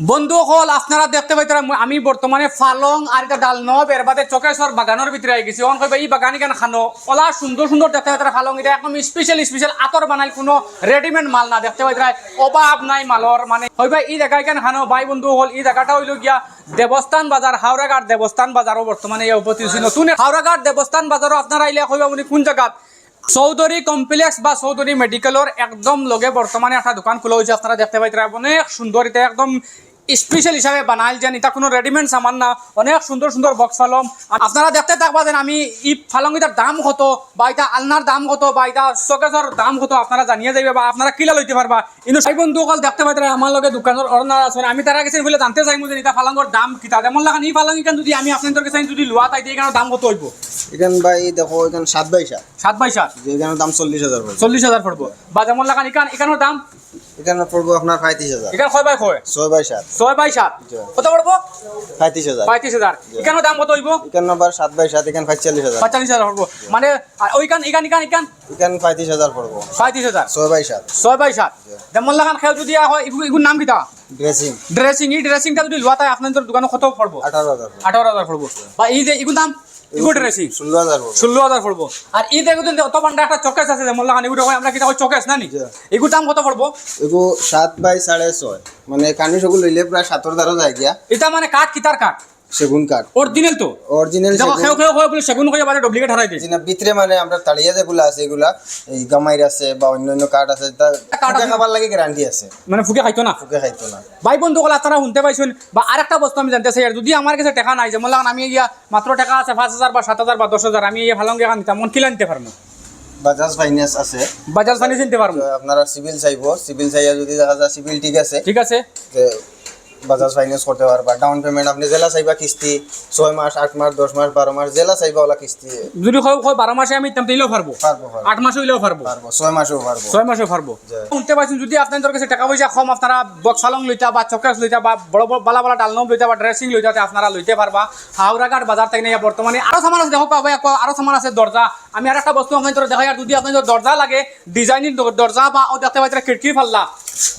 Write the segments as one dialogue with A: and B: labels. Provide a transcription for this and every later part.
A: বন্ধু হল আপনারা দেখতে পাইতারা আমি বর্তমানে ফালং আর এটা ডাল নব এর বাদে চকেশ্বর বাগানের ভিতরে আই গেছি অন কইবা এই বাগান কেন খানো ওলা সুন্দর সুন্দর দেখতে পাইতারা ফালং এটা একদম স্পেশাল স্পেশাল আতর বানাই কোনো রেডিমেড মাল না দেখতে পাইতারা অভাব নাই মালর মানে হইবা এই জায়গায় কেন খানো ভাই বন্ধু হল এই জায়গাটা হইল গিয়া দেবস্থান বাজার হাওড়াঘাট দেবস্থান বাজারও বর্তমানে এই উপস্থিত। নতুন হাওড়াঘাট দেবস্থান বাজারও আপনারা আইলে কইবা উনি কোন জায়গাত চৌধুরী কমপ্লেক্স বা চৌধুরী মেডিকেলের একদম লগে বর্তমানে একটা দোকান খোলা হয়েছে আপনারা দেখতে পাইতে অনেক সুন্দর এটা একদম স্পেশাল হিসাবে বানাইল যেন এটা কোনো রেডিমেড সামান না। অনেক সুন্দর সুন্দর বক্স ফালম আপনারা দেখতে থাকবা যেন আমি ই ফালং এটার দাম কত বা এটা আলনার দাম কত বা এটা শোকেসের দাম কত আপনারা জানিয়ে যাইবে বা আপনারা কিলা লইতে পারবা। কিন্তু সেই বন্ধু অকল দেখতে পাইতে আমার লগে দোকানের অর্নার আছে আমি তারা কাছে বলে জানতে চাইব যে এটা ফালাঙ্গর দাম কিতা। যেমন লাগান এই ফালাঙ্গি কেন যদি আমি আপনাদের কাছে যদি লোয়া তাই দিয়ে দাম কত হইব?
B: এখান ভাই দেখো এখান সাত বাই সাত
A: সাত বাই সাত
B: এখানে দাম চল্লিশ হাজার
A: চল্লিশ হাজার পড়ব। বা যেমন লাগান এখান এখানের দাম
B: এখানে পড়ব আপনার পঁয়ত্রিশ হাজার।
A: এখানে ছয় বাই ছয়?
B: ছয় বাই সাত।
A: ছয় বাই সাত। কত পড়ব?
B: পঁয়ত্রিশ হাজার।
A: পঁয়ত্রিশ হাজার। এখানেও দাম কত হইব?
B: এখানে আবার সাত বাই সাত এখানে পঁয়তাল্লিশ হাজার।
A: পঁয়তাল্লিশ হাজার পড়ব। মানে ওইখান এখান এখান এখান?
B: এখানে পঁয়ত্রিশ হাজার পড়ব।
A: পঁয়ত্রিশ হাজার।
B: ছয় বাই সাত।
A: ছয় বাই সাত। যেমন লাগান খেল যদি হয় এগু- এগুর নাম কিতা
B: ড্রেসিং।
A: ড্রেসিং। এই ড্রেসিংটা যদি লোয়া তাই আপনাদের দোকানে কত পড়ব?
B: আঠারো হাজার।
A: আঠারো হাজার পড়ব। বা এই যে এগুর দাম এগুর ড্রেসিং
B: ষোলো হাজার পড়ব।
A: ষোলো হাজার পড়ব। আর এই দেখুন অত বান্ডা একটা চকেস আছে যেমন লাগান এগুলো আমরা কিতা চকেস না নি
B: জি।
A: এগুর দাম কত পড়ব?
B: এগো সাত বাই সাড়ে ছয়। মানে কানি সগুলো লইলে প্রায় সাতর দ্বারা যায় গিয়া।
A: এটা মানে কাঠ কিতার কাঠ?
B: সেগুন কাঠ।
A: অরিজিনাল তো?
B: অরিজিনাল
A: দেখো খেয়ে খেয়ে খেয়ে বলে সেগুন করে বাজে ডুপ্লিকেট হারাই দিয়েছে।
B: যেটা ভিতরে মানে আমরা তাড়িয়া যেগুলো আছে এগুলা এই গামাইর আছে বা অন্য অন্য কাঠ আছে তা
A: কাঠ
B: খাবার লাগে গ্যারান্টি আছে।
A: মানে ফুকে খাইতো না?
B: ফুকে খাইতো না।
A: ভাই বন্ধু কল আপনারা শুনতে পাইছেন? বা আরেকটা বস্তু আমি জানতে চাই আর যদি আমার কাছে টাকা নাই যেমন লাগান আমি ইয়া মাত্র টাকা আছে পাঁচ হাজার বা সাত হাজার বা দশ হাজার আমি এই ভালো টাকা নিতাম মন কিলা নিতে পারব
B: বাজাজ ফাইন্যান্স আছে।
A: বাজাজ ফাইন্যান্স নিতে পারব
B: তো আপনারা সিভিল চাইব সিভিল চাইয়া যদি দেখা যায় সিভিল ঠিক আছে
A: ঠিক আছে।
B: যে বাজাজ ফাইন্যান্স করতে পারবা ডাউন পেমেন্ট আপনি জেলা চাইবা কিস্তি ছয় মাস আট মাস দশ মাস বারো মাস জেলা চাইবা ওলা কিস্তি।
A: যদি হয় হয় বারো মাসে আমি দিলেও পারব।
B: পারব
A: আট মাসে হইলেও পারব।
B: পারব ছয় মাসেও পারব।
A: ছয় মাসে পারব। শুনতে পাইছেন যদি আপনাদের কাছে টাকা পয়সা কম আপনারা বক্স ফালং লইতা বা চকেস লইতা বা বড় বড় বালা বালা ডালনম লইতা বা ড্রেসিং লইতা আপনারা লইতে পারবা। হাওড়াঘাট বাজার থেকে নিয়ে বর্তমানে আরও সামান আছে। দেখো আরও সামান আছে দরজা। আমি আর একটা বস্তু আপনাদের দেখাই আর যদি আপনাদের দরজা লাগে ডিজাইনিং দরজা বা দেখতে পাইতে খিড়কি ফাল্লা।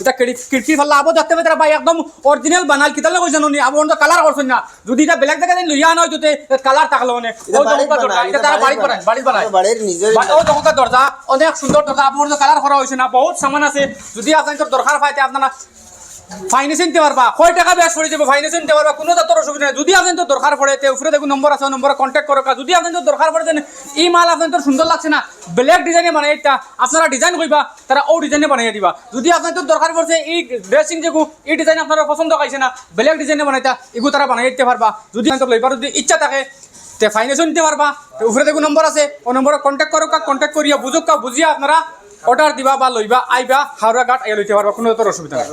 A: এটা খিড়কি ফাল্লা আবো দেখতে পাইতে ভাই একদম অরিজিনাল বানাল। কিতালে কইছেন উনি? আবো তো কালার করছেন না। যদি এটা বেলেগ দেখা লইয়া নয় যদি কালার থাকল মানে। ও দরজা এটা
B: এটা
A: তারা বাড়ি বানায় বাড়ি বানায়।
B: বাড়ির নিজের
A: ও দোকানকার দরজা অনেক সুন্দর দরজা আপনার কালার করা হয়েছে না বহুত সামান আছে। যদি আপনাদের দরকার পাইতে আপনারা ফাইন্যান্স নিতে পারবা। কয় টাকা ব্যাস পড়ে যাবে? ফাইন্যান্স নিতে পারবা। কোনো তার অসুবিধা নেই। যদি আপনাদের দরকার পড়ে, তে উপরে দেখুন নম্বর আছে নম্বরে কন্ট্যাক্ট করো যদি আপনাদের দরকার পড়ে যেন এই মাল আপনাদের সুন্দর লাগছে না। ব্ল্যাক ডিজাইনে বানাই এটা। আপনারা ডিজাইন কইবা, তারা ও ডিজাইনে বানাই দিবা। যদি আপনাদের দরকার পড়ছে, এই ড্রেসিং যেগু, এই ডিজাইন আপনারা পছন্দ খাইছে না ব্ল্যাক ডিজাইনে বানাইতা এগু তারা বানাই দিতে পারবা। যদি লইবার যদি ইচ্ছা থাকে, তে ফাইন্যান্সও নিতে পারবা। উপরে দেখুন নম্বর আছে। ও নম্বরে কন্ট্যাক্ট করো কন্ট্যাক্ট করিয়া বুঝুক বুঝিয়া আপনারা অর্ডার দিবা বা লইবা, আইবা, হাওড়া ঘাট, আইয়া লইতে পারবা। কোনো তোর অসুবিধা নেই।